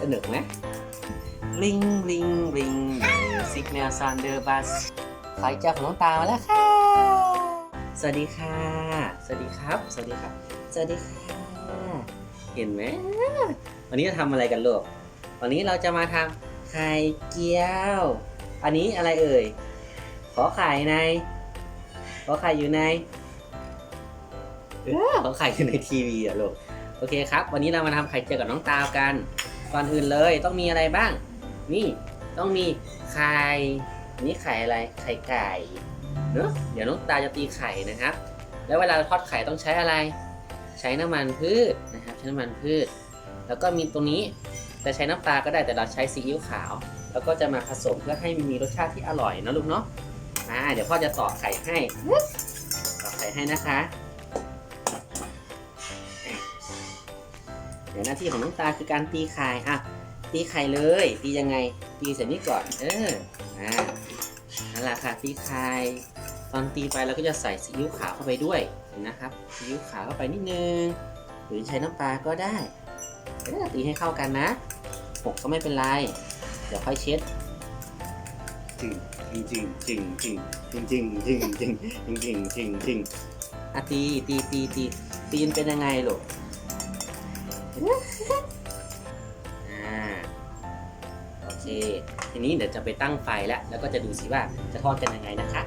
สนุกไหมลิงลิงลิงซิกเนลซันเดอร์บัสใครเจ้าของน้องตามาแล้วค่ะ สวัสดีค่ะ สวัสดีครับ สวัสดีครับ สวัสดีค่ะ เห็นไหม วันนี้จะทำอะไรกันลูก วันนี้เราจะมาทำไข่เจียว อันนี้อะไรเอ่ย ขอไข่ใน ขอไข่อยู่ในขอไข่อยู่ในทีวีอะลูก โอเคครับ วันนี้เรามาทำไข่เจียวกับน้องตาวกัน ก่อนอื่นเลยต้องมีอะไรบ้าง นี่ต้องมีไข่นี่ไข่อะไรไข่ไก่เนอะเดี๋ยวน้องตาจะตีไข่นะครับ แล้วเวลาทอดไข่ต้องใช้อะไร ใช้น้ำมันพืชนะครับ ใช้น้ำมันพืช แล้วก็มีตรงนี้จะใช้น้ำปลาก็ได้แต่เราใช้ซีอิ๊วขาว แล้วก็จะมาผสมเพื่อให้มีรสชาติที่อร่อยนะลูกเนาะอ่าเดี๋ยวพ่อจะต่อกไข่ให้ต่อกไข่ให้นะคะ เดี๋ยวหน้าที่ของน้องตาคือการตีไข่อะตีไข่เลย ตียังไง ตีเสร็จนี้ก่อน เอออ่านั่นแหละค่ะตีไข่ตอนตีไปเราก็จะใส่ซีอิ๊วขาวเข้าไปด้วยเห็นนะครับซีอิ๊วขาวเข้าไปนิดนึง หรือใช้น้ำปลาก็ได้เออตีให้เข้ากันนะหกก็ไม่เป็นไร เดี๋ยวค่อยเช็ดจริงจริงจริงจริงจริงจริงจริงจริงจริงจริงจริงจริงอะตีตีตีตีตีนเป็นยังไงลูก อ่าโอเค ทีนี้เดี๋ยวจะไปตั้งไฟแล้ว แล้วก็จะดูสิว่าจะทอดกันยังไงนะคะ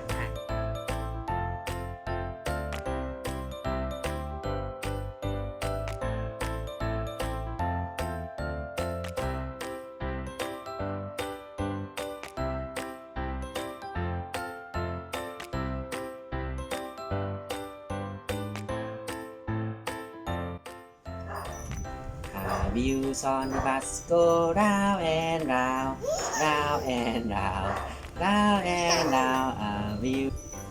Wheels on the bus go round and round, round and round, round and round. Ah, wheel.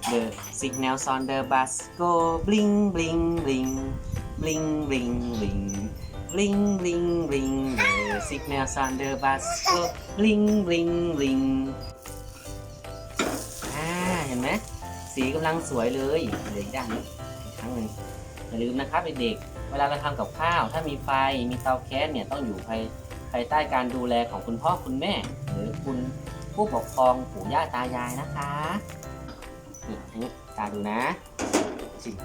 The signals on the bus go bling bling bling, bling bling bling, bling bling bling. The signals on the bus go bling bling bling. อ่าเห็นไหม สีกำลังสวยเลยเหลืออีกด้านหนึงอีกครั้งหนึ่งอย่าลืมนะครับเด็กๆเวลาเราทำกับข้าว ถ้ามีไฟมีเตาแก๊สเนี่ยต้องอยู่ภายภายใต้การดูแลของคุณพ่อคุณแม่ หรือคุณผู้ปกครองปู่ย่าตายายนะคะนี่อันนี้ตาดูนะชิม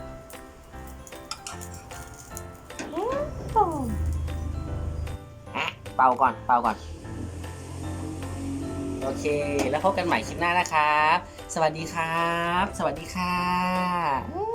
อะเป่าก่อนเป่าก่อนโอเค แล้วพบกันใหม่คลิปหน้านะครับ สวัสดีครับ สวัสดีค่ะ